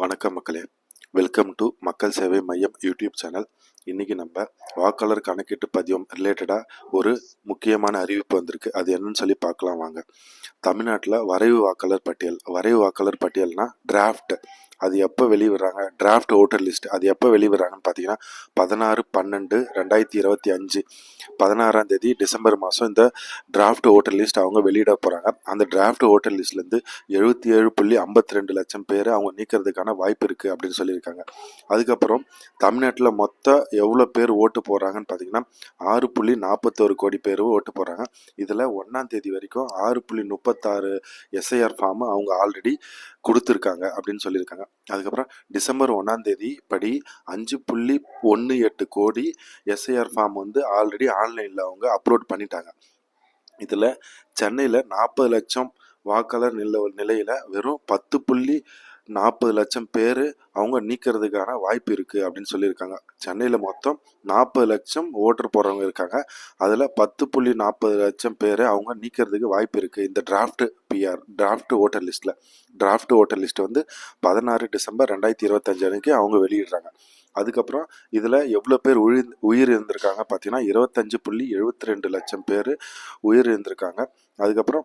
வணக்கம் மக்களே. Welcome to மக்கள் சேவை மையம் யூடியூப் சேனல். இன்னைக்கு நம்ம வாக்காளர் கணக்கீட்டு பதிவம் ரிலேட்டடாக ஒரு முக்கியமான அறிவிப்பு வந்திருக்கு. அது என்னன்னு சொல்லி பார்க்கலாம் வாங்க. தமிழ்நாட்டில் வரைவு வாக்காளர் பட்டியல். வரைவு வாக்காளர் பட்டியல்னால் டிராஃப்ட் அது எப்போ வெளிவிடுறாங்க டிராஃப்ட் ஓட்டர் லிஸ்ட் அது எப்போ வெளிவிடுறாங்கன்னு பார்த்தீங்கன்னா பதினாறு பன்னெண்டு ரெண்டாயிரத்தி இருபத்தி அஞ்சு. பதினாறாம் தேதி டிசம்பர் மாதம் இந்த டிராஃப்ட் ஓட்டர் லிஸ்ட் அவங்க வெளியிட போகிறாங்க அந்த டிராஃப்ட் ஓட்டர் லிஸ்ட்லேருந்து எழுபத்தி ஏழு புள்ளி ஐம்பத்தி ரெண்டு லட்சம் பேர் அவங்க நீக்கிறதுக்கான வாய்ப்பு இருக்குது அப்படின்னு சொல்லியிருக்காங்க. அதுக்கப்புறம் தமிழ்நாட்டில் மொத்தம் எவ்வளோ பேர் ஓட்டு போடுறாங்கன்னு பார்த்தீங்கன்னா ஆறு புள்ளி நாற்பத்தோரு கோடி பேர் ஓட்டு போடுறாங்க. இதில் ஒன்றாம் தேதி வரைக்கும் ஆறு புள்ளி முப்பத்தாறு எஸ்ஐஆர் ஃபார்ம் அவங்க ஆல்ரெடி கொடுத்துருக்காங்க அப்படின்னு சொல்லியிருக்காங்க. அதுக்கப்புறம் டிசம்பர் ஒன்றாம் தேதி படி அஞ்சு புள்ளி ஒன்று எட்டு கோடி எஸ்ஐஆர் ஃபார்ம் வந்து ஆல்ரெடி ஆன்லைனில் அவங்க அப்லோட் பண்ணிட்டாங்க. இதில் சென்னையில் நாற்பது லட்சம் வாக்காளர் நில நிலையில் வெறும் பத்து புள்ளி நாற்பது லட்சம் பேர் அவங்க நீக்கிறதுக்கான வாய்ப்பு இருக்குது அப்படின்னு சொல்லியிருக்காங்க. சென்னையில் மொத்தம் நாற்பது லட்சம் ஓட்டர் போடுறவங்க இருக்காங்க. அதில் பத்து புள்ளி நாற்பது லட்சம் பேர் அவங்க நீக்கிறதுக்கு வாய்ப்பு இருக்குது இந்த டிராஃப்ட் பிஆர் டிராஃப்ட் ஓட்டர் லிஸ்ட்டில் டிராஃப்ட் ஓட்டர் லிஸ்ட் வந்து பதினாறு டிசம்பர் ரெண்டாயிரத்தி இருபத்தஞ்சு அன்னைக்கு அவங்க வெளியிடுறாங்க. அதுக்கப்புறம் இதில் எவ்வளோ பேர் உயிர் உயிர் இருந்திருக்காங்க பார்த்தீங்கன்னா இருபத்தஞ்சு புள்ளி எழுபத்தி ரெண்டு லட்சம் பேர் உயிர் இருந்திருக்காங்க அதுக்கப்புறம்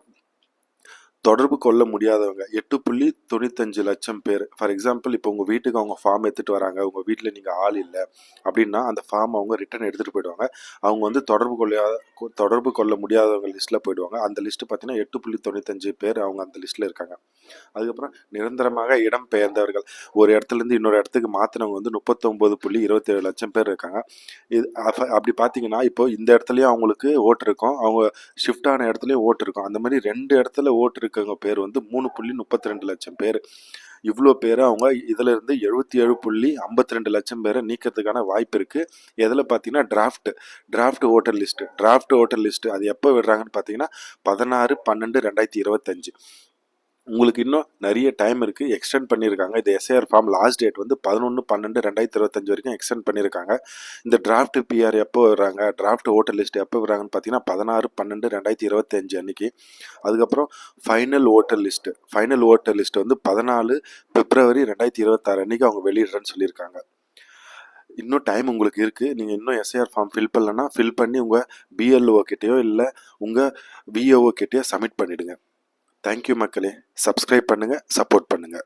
தொடர்பு கொள்ள முடியாதவங்க. எட்டு புள்ளி தொண்ணூத்தஞ்சு லட்சம் பேர். ஃபார் எக்ஸாம்பிள் இப்போ உங்கள் வீட்டுக்கு அவங்க ஃபார்ம் எடுத்துகிட்டு வராங்க. உங்கள் வீட்டில் நீங்கள் ஆள் இல்லை. அப்படின்னா அந்த ஃபார்ம் அவங்க ரிட்டர்ன் எடுத்துகிட்டு போயிடுவாங்க. அவங்க வந்து தொடர்பு கொள்ளாத தொடர்பு கொள்ள முடியாதவங்க லிஸ்ட்டில் போயிடுவாங்க. அந்த லிஸ்ட்டு பார்த்தீங்கன்னா எட்டு புள்ளி தொண்ணூத்தஞ்சு பேர் அவங்க அந்த லிஸ்ட்டில் இருக்காங்க. அதுக்கப்புறம் நிரந்தரமாக இடம் பெயர்ந்தவர்கள். ஒரு இடத்துலேருந்து இன்னொரு இடத்துக்கு மாற்றினவங்க வந்து முப்பத்தொம்போது புள்ளி இருபத்தேழு லட்சம் பேர் இருக்காங்க. இது அப்படி பார்த்தீங்கன்னா இப்போ இந்த இடத்துலையும் அவங்களுக்கு ஓட்டு இருக்கும். அவங்க ஷிஃப்ட் ஆன இடத்துலையும் ஓட்டு இருக்கும். அந்த மாதிரி ரெண்டு இடத்துல ஓட்டு இருக்கவங்க பேர் வந்து மூணு புள்ளி முப்பத்தி ரெண்டு லட்சம் பேர். இவ்வளோ பேர் அவங்க இதில் இருந்து எழுபத்தி ஏழு புள்ளி ஐம்பத்தி ரெண்டு லட்சம் பேரை நீக்கிறதுக்கான வாய்ப்பு இருக்குது எதில் பார்த்தீங்கன்னா draft draft voter list. Draft voter list அது எப்போ விடுறாங்கன்னு பார்த்தீங்கன்னா பதினாறு பன்னெண்டு ரெண்டாயிரத்தி இருபத்தஞ்சு. உங்களுக்கு இன்னும் நிறைய டைம் இருக்குது எக்ஸ்டெண்ட் பண்ணியிருக்காங்க. இது எஸ்ஐஆர் ஃபார்ம் லாஸ்ட் டேட் வந்து பதினொன்று பன்னெண்டு ரெண்டாயிரத்தி இருபத்தஞ்சு வரைக்கும் எக்ஸ்டெண்ட் பண்ணியிருக்காங்க. இந்த டிராஃப்ட் பிஆர் எப்போ வர்றாங்க? டிராஃப்ட் ஓட்டர் லிஸ்ட் எப்போ வர்றாங்கன்னு பார்த்தீங்கன்னா பதினாறு பன்னெண்டு ரெண்டாயிரத்தி இருபத்தஞ்சு அன்னைக்கு. அதுக்கப்புறம் final voter list final voter list வந்து பதினாலு பிப்ரவரி ரெண்டாயிரத்தி இருபத்தாறு அன்னைக்கு அவங்க வெளியிடுறேன்னு சொல்லியிருக்காங்க. இன்னும் டைம் உங்களுக்கு இருக்குது நீங்கள் இன்னும் எஸ்ஐஆர் ஃபார்ம் ஃபில் பண்ணலன்னா ஃபில் பண்ணி உங்கள் பிஎல்ஓ கிட்டேயோ இல்லை உங்கள் விஏஓ கிட்டேயோ சப்மிட் பண்ணிவிடுங்க தேங்க்யூ மக்களே. சப்ஸ்கிரைப் பண்ணுங்கள் சப்போர்ட் பண்ணுங்கள்